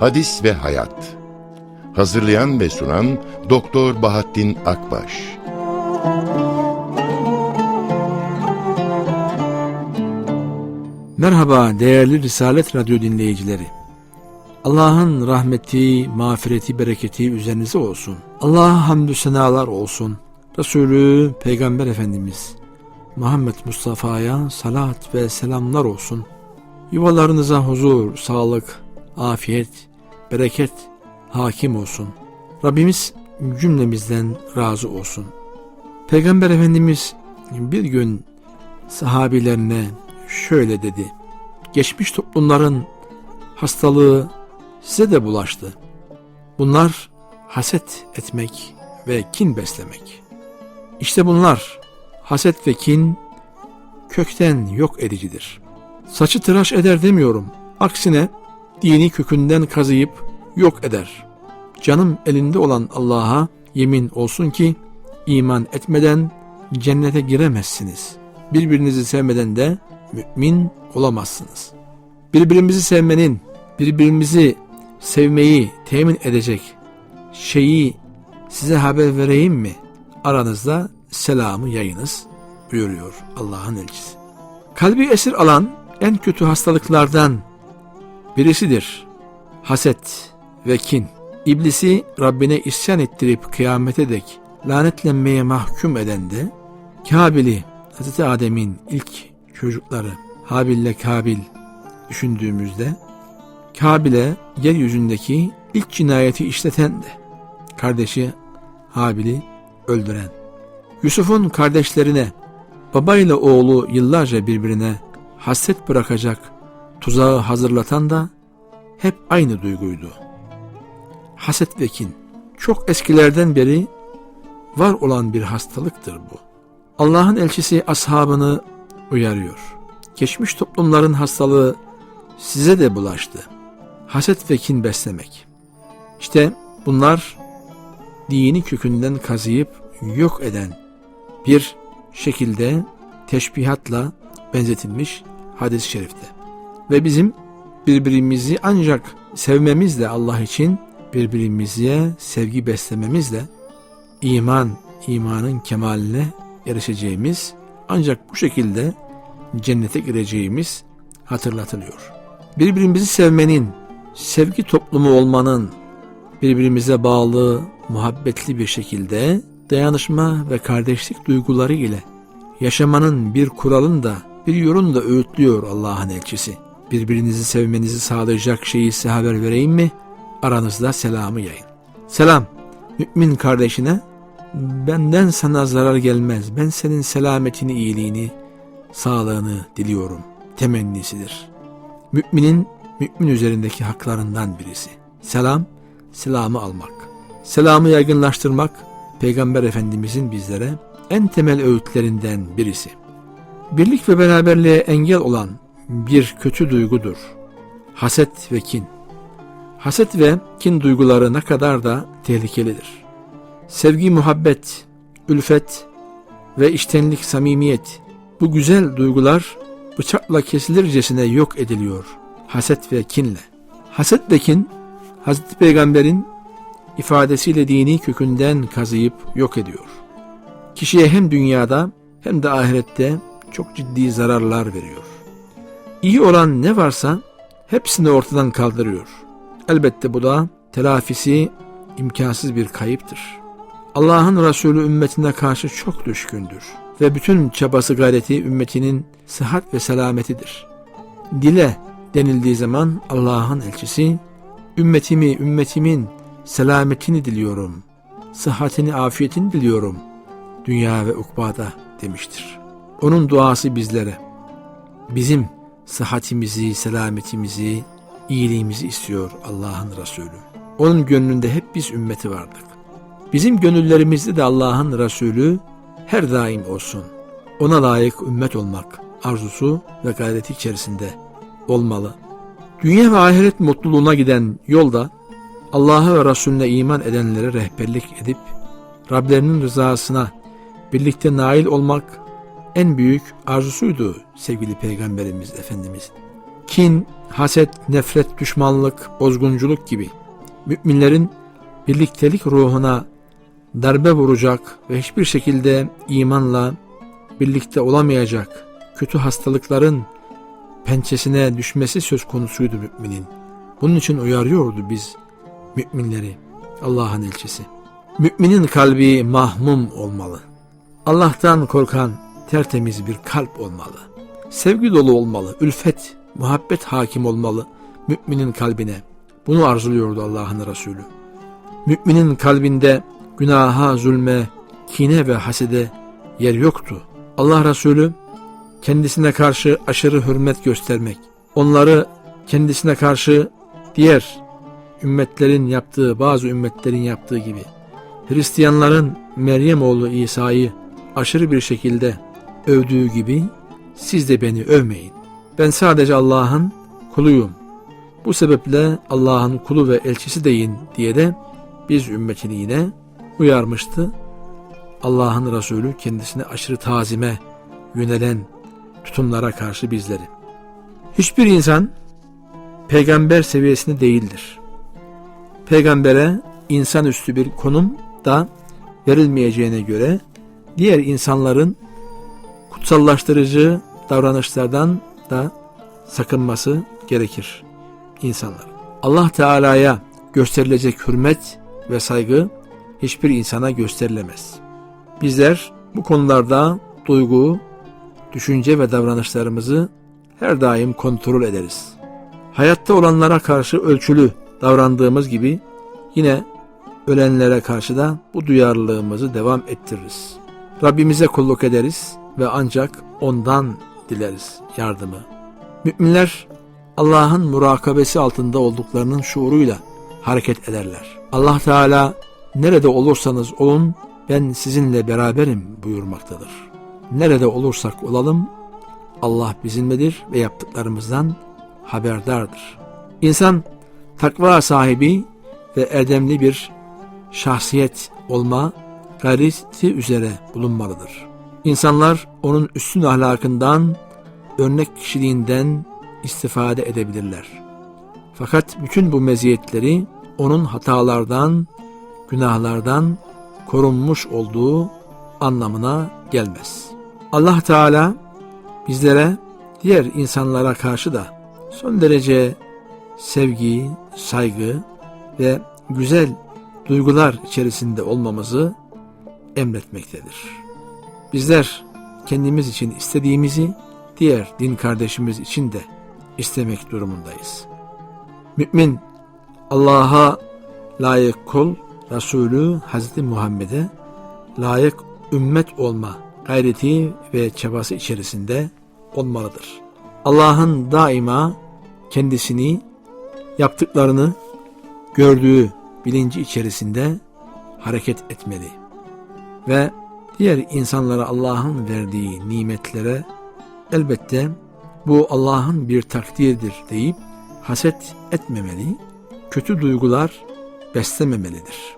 Hadis ve Hayat Hazırlayan ve sunan Doktor Bahattin Akbaş Merhaba değerli Risalet Radyo dinleyicileri. Allah'ın rahmeti, mağfireti, bereketi üzerinize olsun. Allah'a hamdü senalar olsun. Resulü Peygamber Efendimiz Muhammed Mustafa'ya salat ve selamlar olsun. Yuvalarınıza huzur, sağlık, afiyet, bereket hakim olsun. Rabbimiz cümlemizden razı olsun. Peygamber Efendimiz bir gün sahabilerine şöyle dedi. Geçmiş toplumların hastalığı size de bulaştı. Bunlar haset etmek ve kin beslemek. İşte bunlar haset ve kin kökten yok edicidir. Saçı tıraş eder demiyorum. Aksine dini kökünden kazıyıp yok eder. Canım elinde olan Allah'a yemin olsun ki iman etmeden cennete giremezsiniz. Birbirinizi sevmeden de mümin olamazsınız. Birbirimizi sevmenin, birbirimizi sevmeyi temin edecek şeyi size haber vereyim mi? Aranızda selamı yayınız buyuruyor Allah'ın elçisi. Kalbi esir alan en kötü hastalıklardan birisidir. Haset ve kin. İblisi Rabbine isyan ettirip kıyamete dek lanetlenmeye mahkum eden de Kabil'i Hz. Adem'in ilk çocukları Habil ile Kabil düşündüğümüzde Kabil'e yeryüzündeki ilk cinayeti işleten de kardeşi Habil'i öldüren. Yusuf'un kardeşlerine baba ile oğlu yıllarca birbirine hasret bırakacak tuzağı hazırlatan da hep aynı duyguydu. Haset ve kin. Çok eskilerden beri var olan bir hastalıktır bu. Allah'ın elçisi ashabını uyarıyor. Geçmiş toplumların hastalığı size de bulaştı. Haset ve kin beslemek. İşte bunlar dini kökünden kazıyıp yok eden bir şekilde teşbihatla benzetilmiş hadis-i şerifte. Ve bizim birbirimizi ancak sevmemizle Allah için birbirimize sevgi beslememizle iman, imanın kemaline erişeceğimiz ancak bu şekilde cennete gireceğimiz hatırlatılıyor. Birbirimizi sevmenin, sevgi toplumu olmanın, birbirimize bağlı, muhabbetli bir şekilde dayanışma ve kardeşlik duyguları ile yaşamanın bir kuralını da bir yolunu da öğütlüyor Allah'ın elçisi. Birbirinizi sevmenizi sağlayacak şeyi size haber vereyim mi? Aranızda selamı yayın. Selam mümin kardeşine benden sana zarar gelmez. Ben senin selametini, iyiliğini, sağlığını diliyorum. Temennisidir. Müminin mümin üzerindeki haklarından birisi. Selam, selamı almak. Selamı yaygınlaştırmak Peygamber Efendimizin bizlere en temel öğütlerinden birisi. Birlik ve beraberliğe engel olan bir kötü duygudur. Haset ve kin. Haset ve kin duyguları ne kadar da tehlikelidir. Sevgi, muhabbet, ülfet ve içtenlik, samimiyet bu güzel duygular bıçakla kesilircesine yok ediliyor haset ve kinle. Haset ve kin Hazreti Peygamber'in ifadesiyle dini kökünden kazıyıp yok ediyor. Kişiye hem dünyada hem de ahirette çok ciddi zararlar veriyor. İyi olan ne varsa hepsini ortadan kaldırıyor. Elbette bu da telafisi imkansız bir kayıptır. Allah'ın Resulü ümmetine karşı çok düşkündür ve bütün çabası gayreti ümmetinin sıhhat ve selametidir. Dile denildiği zaman Allah'ın elçisi ümmetimi, ümmetimin selametini diliyorum, sıhhatini, afiyetini diliyorum dünya ve ukbada demiştir. Onun duası bizlere, bizim sıhhatimizi, selametimizi, iyiliğimizi istiyor Allah'ın Resulü. Onun gönlünde hep biz ümmeti vardık. Bizim gönüllerimizde de Allah'ın Resulü her daim olsun. Ona layık ümmet olmak arzusu ve gayreti içerisinde olmalı. Dünya ve ahiret mutluluğuna giden yolda Allah'a ve Resulüne iman edenlere rehberlik edip Rablerinin rızasına birlikte nail olmak en büyük arzusuydu sevgili Peygamberimiz Efendimiz. Kin, haset, nefret, düşmanlık, bozgunculuk gibi müminlerin birliktelik ruhuna darbe vuracak ve hiçbir şekilde imanla birlikte olamayacak kötü hastalıkların pençesine düşmesi söz konusuydu müminin. Bunun için uyarıyordu biz müminleri Allah'ın elçisi. Müminin kalbi mahmum olmalı. Allah'tan korkan tertemiz bir kalp olmalı. Sevgi dolu olmalı. Ülfet, muhabbet hakim olmalı müminin kalbine. Bunu arzuluyordu Allah'ın Resulü. Müminin kalbinde günaha, zulme, kine ve hasede yer yoktu. Allah Resulü kendisine karşı aşırı hürmet göstermek, onları kendisine karşı diğer ümmetlerin yaptığı, bazı ümmetlerin yaptığı gibi Hristiyanların Meryem oğlu İsa'yı aşırı bir şekilde övdüğü gibi siz de beni övmeyin. Ben sadece Allah'ın kuluyum. Bu sebeple Allah'ın kulu ve elçisi deyin diye de biz ümmetini yine uyarmıştı. Allah'ın Resulü kendisine aşırı tazime yönelen tutumlara karşı bizleri. Hiçbir insan peygamber seviyesinde değildir. Peygambere insanüstü bir konum da verilmeyeceğine göre diğer insanların kutsallaştırıcı davranışlardan da sakınması gerekir insanlar. Allah Teala'ya gösterilecek hürmet ve saygı hiçbir insana gösterilemez. Bizler bu konularda duygu, düşünce ve davranışlarımızı her daim kontrol ederiz. Hayatta olanlara karşı ölçülü davrandığımız gibi yine ölenlere karşı da bu duyarlılığımızı devam ettiririz. Rabbimize kulluk ederiz ve ancak ondan dileriz yardımı. Müminler Allah'ın murakabesi altında olduklarının şuuruyla hareket ederler. Allah Teala nerede olursanız olun ben sizinle beraberim buyurmaktadır. Nerede olursak olalım Allah bizimledir ve yaptıklarımızdan haberdardır. İnsan takva sahibi ve erdemli bir şahsiyet olma gayreti üzere bulunmalıdır. İnsanlar onun üstün ahlakından, örnek kişiliğinden istifade edebilirler. Fakat bütün bu meziyetleri onun hatalardan, günahlardan korunmuş olduğu anlamına gelmez. Allah Teala bizlere diğer insanlara karşı da son derece sevgi, saygı ve güzel duygular içerisinde olmamızı emretmektedir. Bizler kendimiz için istediğimizi diğer din kardeşimiz için de istemek durumundayız. Mümin Allah'a layık kul, Resulü Hazreti Muhammed'e layık ümmet olma gayreti ve çabası içerisinde olmalıdır. Allah'ın daima kendisini yaptıklarını gördüğü bilinci içerisinde hareket etmeli ve diğer insanlara Allah'ın verdiği nimetlere elbette bu Allah'ın bir takdirdir deyip haset etmemeli, kötü duygular beslememelidir.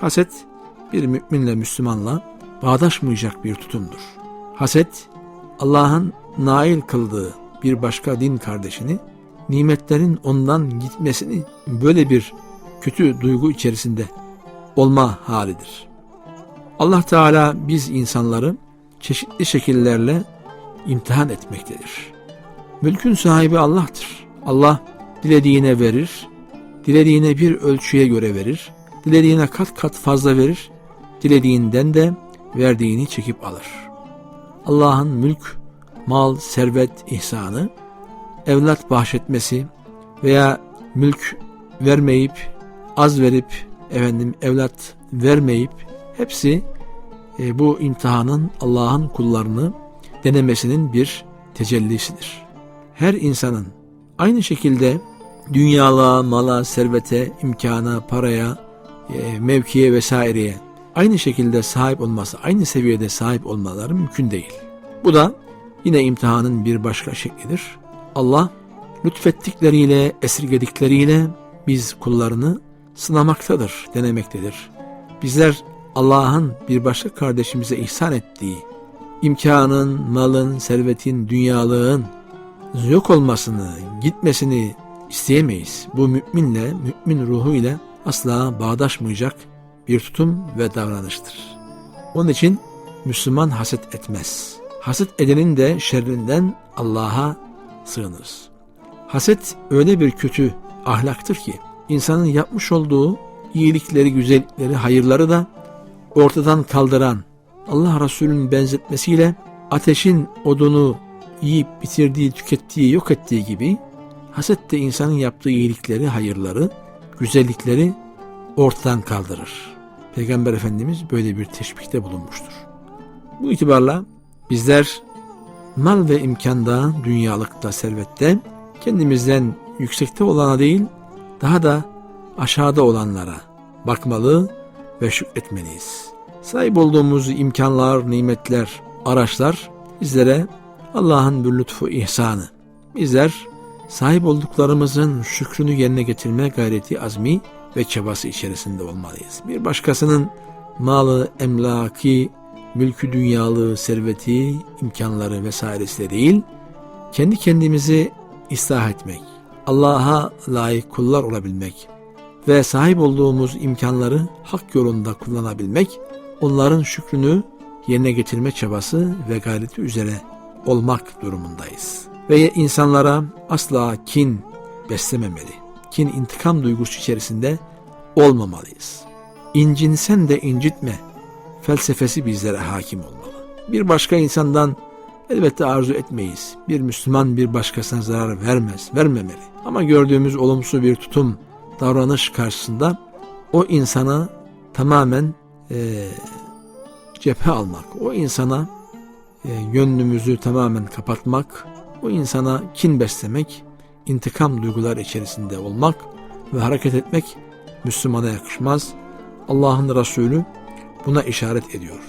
Haset bir müminle Müslümanla bağdaşmayacak bir tutumdur. Haset Allah'ın nail kıldığı bir başka din kardeşini nimetlerin ondan gitmesini böyle bir kötü duygu içerisinde olma halidir. Allah Teala biz insanları çeşitli şekillerle imtihan etmektedir. Mülkün sahibi Allah'tır. Allah dilediğine verir, dilediğine bir ölçüye göre verir, dilediğine kat kat fazla verir, dilediğinden de verdiğini çekip alır. Allah'ın mülk, mal, servet ihsanı, evlat bahşetmesi veya mülk vermeyip, az verip, efendim evlat vermeyip, hepsi e, bu imtihanın Allah'ın kullarını denemesinin bir tecellisidir. Her insanın aynı şekilde dünyalığa, mala, servete, imkana, paraya, e, mevkiye vesaireye aynı şekilde sahip olması, aynı seviyede sahip olmaları mümkün değil. Bu da yine imtihanın bir başka şeklidir. Allah lütfettikleriyle, esirgedikleriyle biz kullarını sınamaktadır, denemektedir. Bizler Allah'ın bir başka kardeşimize ihsan ettiği imkanın, malın, servetin, dünyalığın yok olmasını, gitmesini isteyemeyiz. Bu müminle, mümin ruhu ile asla bağdaşmayacak bir tutum ve davranıştır. Onun için Müslüman haset etmez. Haset edenin de şerrinden Allah'a sığınırız. Haset öyle bir kötü ahlaktır ki insanın yapmış olduğu iyilikleri, güzellikleri, hayırları da ortadan kaldıran Allah Resulü'nün benzetmesiyle ateşin odunu yiyip bitirdiği, tükettiği, yok ettiği gibi haset de insanın yaptığı iyilikleri, hayırları, güzellikleri ortadan kaldırır. Peygamber Efendimiz böyle bir teşbihte bulunmuştur. Bu itibarla bizler mal ve imkanda, dünyalıkta, servette kendimizden yüksekte olana değil, daha da aşağıda olanlara bakmalı ve şükretmeliyiz. Sahip olduğumuz imkanlar, nimetler, araçlar bizlere Allah'ın bir lütfu ihsanı. Bizler sahip olduklarımızın şükrünü yerine getirme gayreti azmi ve çabası içerisinde olmalıyız. Bir başkasının malı, emlaki, mülkü dünyalığı, serveti, imkanları vesairesi değil, kendi kendimizi ıslah etmek, Allah'a layık kullar olabilmek ve sahip olduğumuz imkanları hak yolunda kullanabilmek, onların şükrünü yerine getirme çabası ve gayreti üzere olmak durumundayız. Ve insanlara asla kin beslememeli. Kin intikam duygusu içerisinde olmamalıyız. İncinsen de incitme felsefesi bizlere hakim olmalı. Bir başka insandan elbette arzu etmeyiz. Bir Müslüman bir başkasına zarar vermez, vermemeli. Ama gördüğümüz olumsuz bir tutum, davranış karşısında o insana tamamen e, cephe almak, o insana e, gönlümüzü tamamen kapatmak, o insana kin beslemek, intikam duygular içerisinde olmak ve hareket etmek Müslümana yakışmaz. Allah'ın Resulü buna işaret ediyor.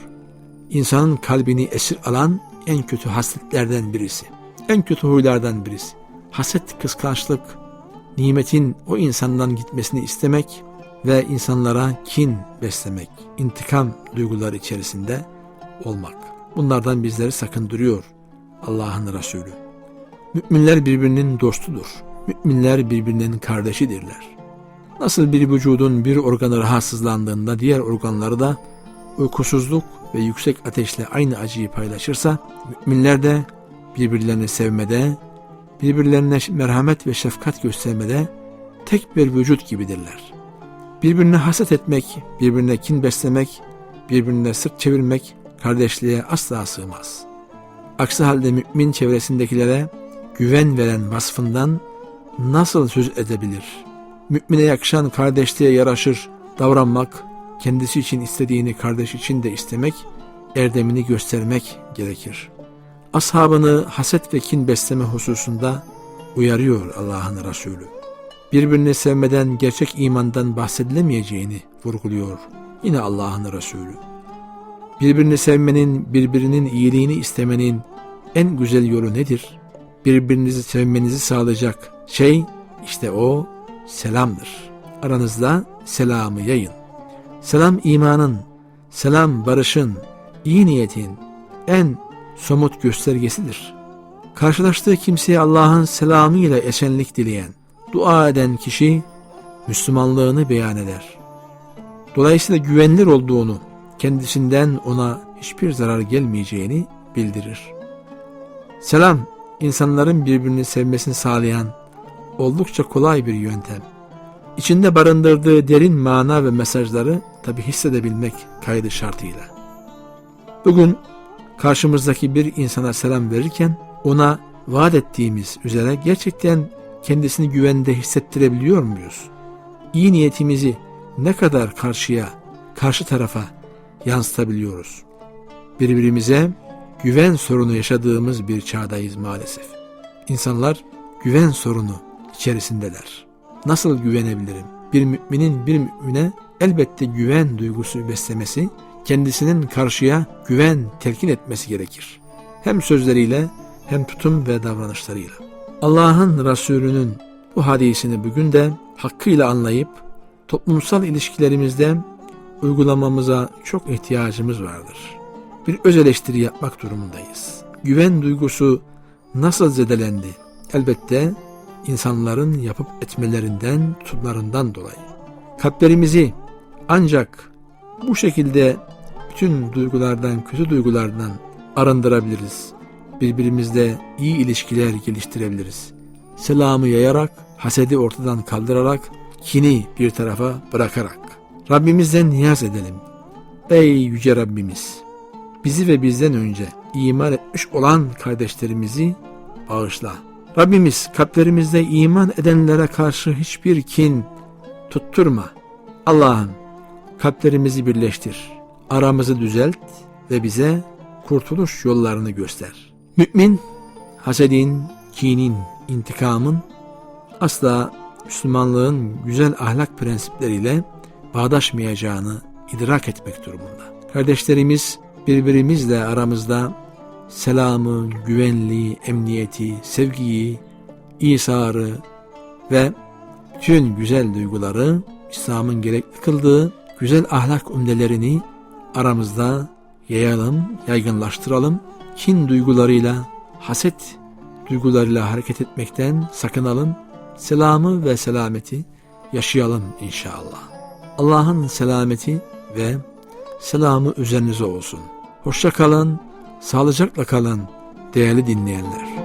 İnsanın kalbini esir alan en kötü hasletlerden birisi. En kötü huylardan birisi. Haset, kıskançlık, nimetin o insandan gitmesini istemek ve insanlara kin beslemek, intikam duyguları içerisinde olmak. Bunlardan bizleri sakındırıyor Allah'ın Resulü. Müminler birbirinin dostudur. Müminler birbirinin kardeşidirler. Nasıl bir vücudun bir organı rahatsızlandığında diğer organları da uykusuzluk ve yüksek ateşle aynı acıyı paylaşırsa, müminler de birbirlerini sevmede, birbirlerine merhamet ve şefkat göstermede tek bir vücut gibidirler. Birbirine haset etmek, birbirine kin beslemek, birbirine sırt çevirmek kardeşliğe asla sığmaz. Aksi halde mümin çevresindekilere güven veren vasfından nasıl söz edebilir? Mümine yakışan kardeşliğe yaraşır davranmak, kendisi için istediğini kardeş için de istemek, erdemini göstermek gerekir. Ashabını haset ve kin besleme hususunda uyarıyor Allah'ın Resulü. Birbirini sevmeden gerçek imandan bahsedilemeyeceğini vurguluyor yine Allah'ın Resulü. Birbirini sevmenin, birbirinin iyiliğini istemenin en güzel yolu nedir? Birbirinizi sevmenizi sağlayacak şey işte o selamdır. Aranızda selamı yayın. Selam imanın, selam barışın, iyi niyetin en somut göstergesidir. Karşılaştığı kimseye Allah'ın selamı ile esenlik dileyen, dua eden kişi Müslümanlığını beyan eder. Dolayısıyla güvenilir olduğunu, kendisinden ona hiçbir zarar gelmeyeceğini bildirir. Selam, insanların birbirini sevmesini sağlayan oldukça kolay bir yöntem. İçinde barındırdığı derin mana ve mesajları tabi hissedebilmek kaydı şartıyla. Bugün karşımızdaki bir insana selam verirken ona vaat ettiğimiz üzere gerçekten kendisini güvende hissettirebiliyor muyuz? İyi niyetimizi ne kadar karşıya, karşı tarafa yansıtabiliyoruz? Birbirimize güven sorunu yaşadığımız bir çağdayız maalesef. İnsanlar güven sorunu içerisindeler. Nasıl güvenebilirim? Bir müminin bir mümine elbette güven duygusu beslemesi, kendisinin karşıya güven telkin etmesi gerekir. Hem sözleriyle hem tutum ve davranışlarıyla. Allah'ın Resulü'nün bu hadisini bugün de hakkıyla anlayıp toplumsal ilişkilerimizde uygulamamıza çok ihtiyacımız vardır. bir öz eleştiri yapmak durumundayız. Güven duygusu nasıl zedelendi? Elbette insanların yapıp etmelerinden, tutumlarından dolayı. Kalplerimizi ancak bu şekilde bütün duygulardan, kötü duygulardan arındırabiliriz. Birbirimizle iyi ilişkiler geliştirebiliriz. Selamı yayarak, hasedi ortadan kaldırarak, kini bir tarafa bırakarak. Rabbimizden niyaz edelim. Ey yüce Rabbimiz! Bizi ve bizden önce iman etmiş olan kardeşlerimizi bağışla. Rabbimiz kalplerimizde iman edenlere karşı hiçbir kin tutturma. Allah'ım kalplerimizi birleştir. Aramızı düzelt ve bize kurtuluş yollarını göster. Mümin, hasedin, kinin, intikamın asla Müslümanlığın güzel ahlak prensipleriyle bağdaşmayacağını idrak etmek durumunda. Kardeşlerimiz birbirimizle aramızda selamı, güvenliği, emniyeti, sevgiyi, İsa'rı ve tüm güzel duyguları İslam'ın gerekli kıldığı güzel ahlak umdelerini aramızda yayalım, yaygınlaştıralım. Kin duygularıyla, haset duygularıyla hareket etmekten sakınalım. Selamı ve selameti yaşayalım inşallah. Allah'ın selameti ve selamı üzerinize olsun. Hoşça kalın, sağlıcakla kalın değerli dinleyenler.